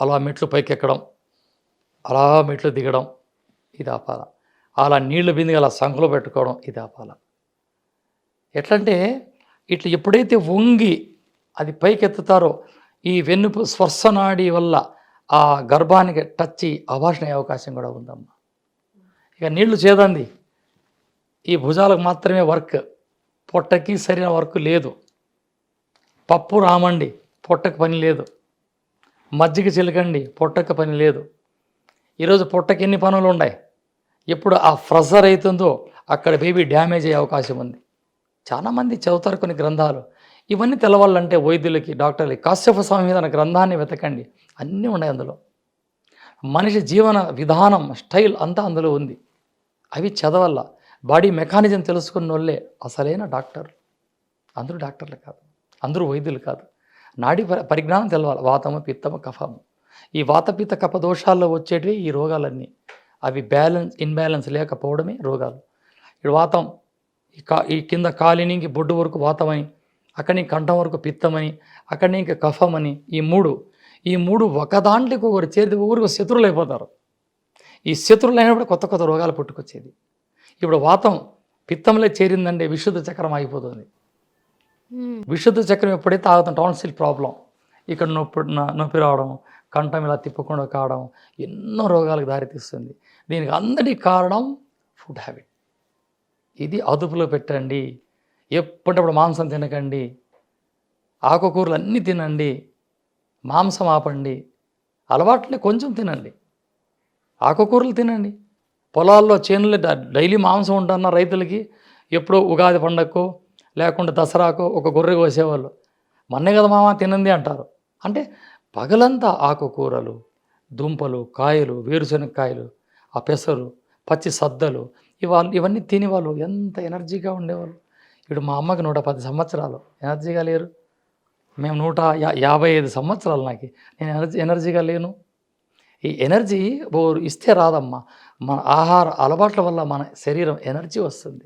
అలా మెట్లు పైకెక్కడం అలా మెట్లు దిగడం ఇది ఆపాల అలా నీళ్ళు బిందిగా అలా సంఖలో పెట్టుకోవడం ఇది ఆపాల ఎట్లంటే ఇట్లా ఎప్పుడైతే వంగి అది పైకెత్తుతారో ఈ వెన్నుపు స్పర్శనాడి వల్ల ఆ గర్భానికి టచ్ అభాషణ అయ్యే అవకాశం కూడా ఉందమ్మా. ఇక నీళ్ళు చేదంది. ఈ భుజాలకు మాత్రమే వర్క్. పొట్టకి సరైన వర్క్ లేదు. పప్పు రామండి. పొట్టకు పని లేదు. మజ్జిగ చిలకండి పొట్టక పని లేదు. ఈరోజు పొట్టకి ఎన్ని పనులు ఉన్నాయి? ఎప్పుడు ఆ ఫ్రెజర్ అవుతుందో అక్కడ బేబీ డ్యామేజ్ అయ్యే అవకాశం ఉంది. చాలామంది చదువుతారు కొన్ని గ్రంథాలు. ఇవన్నీ తెలవాలంటే వైద్యులకి డాక్టర్లకి కాశ్యప స్వామి మీద గ్రంథాన్ని వెతకండి. అన్నీ ఉన్నాయి అందులో. మనిషి జీవన విధానం స్టైల్ అంతా అందులో ఉంది. అవి చదవల్ల బాడీ మెకానిజం తెలుసుకున్న వాళ్ళే అసలైన డాక్టర్ అందరూ డాక్టర్లు కాదు. అందరూ వైద్యులు కాదు. నాడి పరి- పరిజ్ఞానం తెలవాలి. వాతము పిత్తము కఫము. ఈ వాత పిత్త కఫ దోషాల్లో వచ్చేటివి ఈ రోగాలన్నీ. అవి బ్యాలెన్స్ ఇన్బ్యాలెన్స్ లేకపోవడమే రోగాలు. ఇప్పుడు వాతం ఈ కా ఈ కింద కాలి నుంచి బొడ్డు వరకు వాతమని అక్కడి నుంచి కంఠం వరకు పిత్తమని అక్కడి నుంచి కఫమని ఈ మూడు ఈ మూడు ఒకదాంట్లోకి ఒకరు చేరితే ఊరికి శత్రువులు అయిపోతారు. ఈ శత్రువులు అయినప్పుడు కొత్త కొత్త రోగాలు పుట్టుకొచ్చేది. ఇప్పుడు వాతం పిత్తంలో చేరిందంటే విశుద్ధ చక్రం అయిపోతుంది విశుద్ధ చక్రం ఎప్పుడైతే ఆగుతాం టాన్సిల్ ప్రాబ్లం. ఇక్కడ నొప్పి న- నొప్పి రావడం కంఠం ఇలా తిప్పకుండా కావడం ఎన్నో రోగాలకు దారితీస్తుంది. దీనికి అందరికీ కారణం ఫుడ్ హ్యాబిట్. ఇది అదుపులో పెట్టండి. ఎప్పటికప్పుడు మాంసం తినకండి. ఆకుకూరలు అన్నీ తినండి. మాంసం ఆపండి. అలవాట్లే కొంచెం తినండి. ఆకుకూరలు తినండి. పొలాల్లో చేనులు డైలీ మాంసం ఉంటున్న రైతులకి ఎప్పుడో ఉగాది పండగకో లేకుంటే దసరాకు ఒక గొర్రె కోసేవాళ్ళు. మన్నే కదా మామ తినంది అంటారు. అంటే పగలంతా ఆకుకూరలు దుంపలు కాయలు వేరుశనగకాయలు ఆ పెసరు పచ్చి సద్దలు ఇవాళ ఇవన్నీ తిని వాళ్ళు ఎంత ఎనర్జీగా ఉండేవాళ్ళు. ఇప్పుడు మా అమ్మకి నూట పది సంవత్సరాలు. ఎనర్జీగా లేరు. మేము నూట యా యాభై ఐదు సంవత్సరాలు నాకు. నేను ఎనర్జీ ఎనర్జీగా లేను. ఈ ఎనర్జీ ఓ ఇస్తే రాదమ్మా. మన ఆహార అలవాట్ల వల్ల మన శరీరం ఎనర్జీ వస్తుంది.